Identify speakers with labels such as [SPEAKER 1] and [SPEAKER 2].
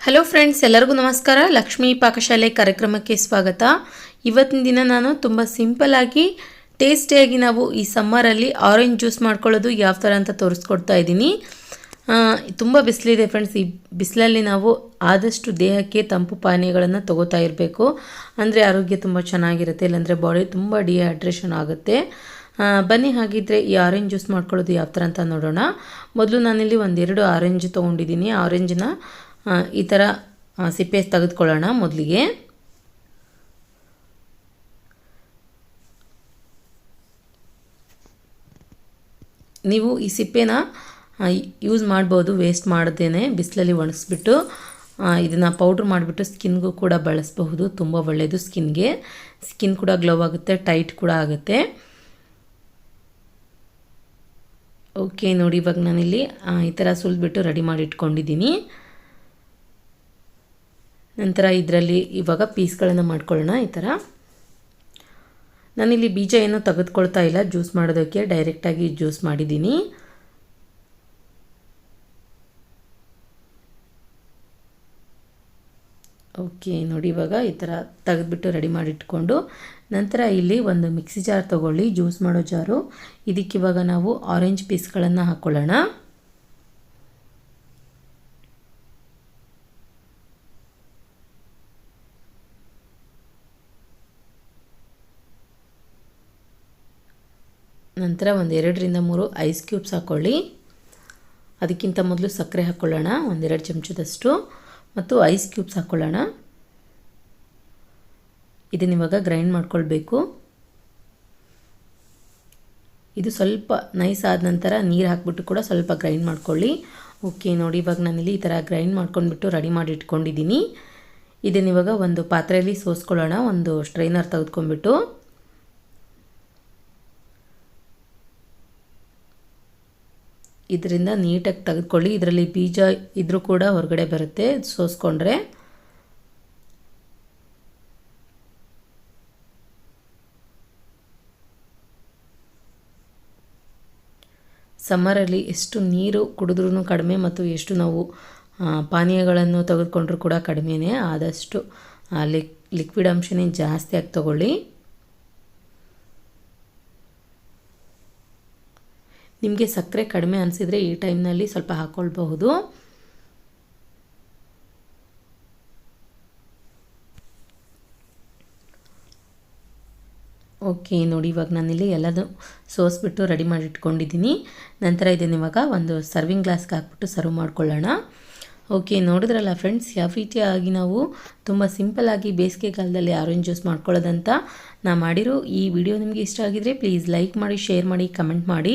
[SPEAKER 1] Hello friends ಎಲ್ಲರಿಗೂ ನಮಸ್ಕಾರ. ಲಕ್ಷ್ಮೀ ಪಾಕಶಾಲೆ ಕಾರ್ಯಕ್ರಮಕ್ಕೆ ಸ್ವಾಗತ. ಇವತ್ತಿನ ದಿನ ನಾನು ತುಂಬ ಸಿಂಪಲ್ಲಾಗಿ ಟೇಸ್ಟಿಯಾಗಿ ನಾವು ಈ ಸಮ್ಮರಲ್ಲಿ ಆರೆಂಜ್ ಜ್ಯೂಸ್ ಮಾಡ್ಕೊಳ್ಳೋದು ಯಾವ ಥರ ಅಂತ ತೋರಿಸ್ಕೊಡ್ತಾ ಇದ್ದೀನಿ. ತುಂಬ ಬಿಸಿಲಿದೆ ಫ್ರೆಂಡ್ಸ್ ಈ ಬಿಸಿಲಲ್ಲಿ ನಾವು ಆದಷ್ಟು ದೇಹಕ್ಕೆ ತಂಪು ಪಾನೀಯಗಳನ್ನು ತಗೋತಾ ಇರಬೇಕು. ಅಂದರೆ ಆರೋಗ್ಯ ತುಂಬ ಚೆನ್ನಾಗಿರುತ್ತೆ. ಇಲ್ಲಾಂದರೆ ಬಾಡಿ ತುಂಬ ಡಿಹೈಡ್ರೇಷನ್ ಆಗುತ್ತೆ. ಬನ್ನಿ ಹಾಗಿದ್ರೆ ಈ ಆರೆಂಜ್ ಜ್ಯೂಸ್ ಮಾಡ್ಕೊಳ್ಳೋದು ಯಾವ ಥರ ಅಂತ ನೋಡೋಣ. ಮೊದಲು ನಾನಿಲ್ಲಿ ಒಂದೆರಡು ಆರೆಂಜ್ ತೊಗೊಂಡಿದ್ದೀನಿ. ಆರೆಂಜನ್ನ ಆ, ಈ ಥರ ಸಿಪ್ಪೆ ತೆಗೆದುಕೊಳ್ಳೋಣ ಮೊದಲಿಗೆ. ನೀವು ಈ ಸಿಪ್ಪೆನ ಯೂಸ್ ಮಾಡ್ಬೋದು ವೇಸ್ಟ್ ಮಾಡದೇನೆ, ಬಿಸಿಲಲ್ಲಿ ಒಣಗಿಸ್ಬಿಟ್ಟು ಇದನ್ನು ಪೌಡ್ರ್ ಮಾಡಿಬಿಟ್ಟು ಸ್ಕಿನ್ಗೂ ಕೂಡ ಬಳಸಬಹುದು. ತುಂಬ ಒಳ್ಳೆಯದು ಸ್ಕಿನ್ಗೆ ಸ್ಕಿನ್ ಕೂಡ ಗ್ಲೋ ಆಗುತ್ತೆ ಟೈಟ್ ಕೂಡ ಆಗುತ್ತೆ. ಓಕೆ ನೋಡಿ ಇವಾಗ ನಾನಿಲ್ಲಿ ಈ ಥರ ಸುಲಿದ್ಬಿಟ್ಟು ರೆಡಿ ಮಾಡಿ ಇಟ್ಕೊಂಡಿದ್ದೀನಿ. ನಂತರ ಇದರಲ್ಲಿ ಇವಾಗ ಪೀಸ್ಗಳನ್ನು ಮಾಡ್ಕೊಳ್ಳೋಣ, ಈ ಥರ. ನಾನಿಲ್ಲಿ ಬೀಜ ಏನೂ ತೆಗೆದುಕೊಳ್ತಾ ಇಲ್ಲ, ಜ್ಯೂಸ್ ಮಾಡೋದಕ್ಕೆ ಡೈರೆಕ್ಟಾಗಿ ಜ್ಯೂಸ್ ಮಾಡಿದ್ದೀನಿ. ಓಕೆ, ನೋಡಿ ಇವಾಗ ಈ ಥರ ತೆಗೆದುಬಿಟ್ಟು ರೆಡಿ ಮಾಡಿಟ್ಕೊಂಡು, ನಂತರ ಇಲ್ಲಿ ಒಂದು ಮಿಕ್ಸಿ ಜಾರ್ ತೊಗೊಳ್ಳಿ, ಜ್ಯೂಸ್ ಮಾಡೋ ಜಾರು. ಇದಕ್ಕೆ ಇವಾಗ ನಾವು ಆರೆಂಜ್ ಪೀಸ್ಗಳನ್ನು ಹಾಕ್ಕೊಳ್ಳೋಣ. ನಂತರ ಒಂದು ಎರಡರಿಂದ ಮೂರು ಐಸ್ ಕ್ಯೂಬ್ಸ್ ಹಾಕ್ಕೊಳ್ಳಿ ಅದಕ್ಕಿಂತ ಮೊದಲು ಸಕ್ಕರೆ ಹಾಕ್ಕೊಳ್ಳೋಣ ಒಂದೆರಡು ಚಮಚದಷ್ಟು. ಮತ್ತು ಐಸ್ ಕ್ಯೂಬ್ಸ್ ಹಾಕ್ಕೊಳ್ಳೋಣ ಇದನ್ನ ಇವಾಗ ಗ್ರೈಂಡ್ ಮಾಡ್ಕೊಳ್ಬೇಕು. ಇದು ಸ್ವಲ್ಪ ನೈಸ್ ಆದ ನಂತರ ನೀರು ಹಾಕ್ಬಿಟ್ಟು ಕೂಡ ಸ್ವಲ್ಪ ಗ್ರೈಂಡ್ ಮಾಡ್ಕೊಳ್ಳಿ. ಓಕೆ ನೋಡಿ, ಇವಾಗ ನಾನಿಲ್ಲಿ ಈ ಥರ ಗ್ರೈಂಡ್ ಮಾಡ್ಕೊಂಡ್ಬಿಟ್ಟು ರೆಡಿ ಮಾಡಿ ಇಟ್ಕೊಂಡಿದ್ದೀನಿ ಇದನ್ನಿವಾಗ ಒಂದು ಪಾತ್ರೆಯಲ್ಲಿ ಸೋಸ್ಕೊಳ್ಳೋಣ, ಒಂದು ಸ್ಟ್ರೈನರ್ ತೆಗೆದುಕೊಂಡ್ಬಿಟ್ಟು. ಇದರಿಂದ ನೀಟಾಗಿ ತೆಗೆದುಕೊಳ್ಳಿ. ಇದರಲ್ಲಿ ಬೀಜ ಇದ್ರೂ ಕೂಡ ಹೊರಗಡೆ ಬರುತ್ತೆ. ಸೋಸ್ಕೊಂಡ್ರೆ ಸಮ್ಮರಲ್ಲಿ ಎಷ್ಟು ನೀರು ಕುಡಿದ್ರೂ ಕಡಿಮೆ ಮತ್ತು ಎಷ್ಟು ನಾವು ಪಾನೀಯಗಳನ್ನು ತೆಗೆದುಕೊಂಡ್ರೂ ಕೂಡ ಕಡಿಮೆನೇ. ಆದಷ್ಟು ಲಿಕ್, ಲಿಕ್ವಿಡ್ ಅಂಶನೇ ಜಾಸ್ತಿ ಆಗಿ ತಗೊಳ್ಳಿ. ನಿಮಗೆ ಸಕ್ಕರೆ ಕಡಿಮೆ ಅನಿಸಿದರೆ ಈ ಟೈಮ್ನಲ್ಲಿ ಸ್ವಲ್ಪ ಹಾಕ್ಕೊಳ್ಬಹುದು ಓಕೆ, ನೋಡಿ ಇವಾಗ ನಾನಿಲ್ಲಿ ಎಲ್ಲದೂ ಸೋಸ್ಬಿಟ್ಟು ರೆಡಿ ಮಾಡಿ ಇಟ್ಕೊಂಡಿದ್ದೀನಿ ನಂತರ ಇದನ್ನು ಇವಾಗ ಒಂದು ಸರ್ವಿಂಗ್ ಗ್ಲಾಸ್ಗೆ ಹಾಕ್ಬಿಟ್ಟು ಸರ್ವ್ ಮಾಡ್ಕೊಳ್ಳೋಣ. ಓಕೆ, ನೋಡಿದ್ರಲ್ಲ ಫ್ರೆಂಡ್ಸ್, ಯಾವ ರೀತಿಯಾಗಿ ನಾವು ತುಂಬ ಸಿಂಪಲ್ಲಾಗಿ ಬೇಸಿಗೆಗಾಲದಲ್ಲಿ ಆರೆಂಜ್ ಜ್ಯೂಸ್ ಮಾಡ್ಕೊಳ್ಳೋದಂತ ನಾ ಮಾಡಿರೋ ಈ ವಿಡಿಯೋ ನಿಮಗೆ ಇಷ್ಟ ಆಗಿದರೆ ಪ್ಲೀಸ್ ಲೈಕ್ ಮಾಡಿ, ಶೇರ್ ಮಾಡಿ, ಕಮೆಂಟ್ ಮಾಡಿ.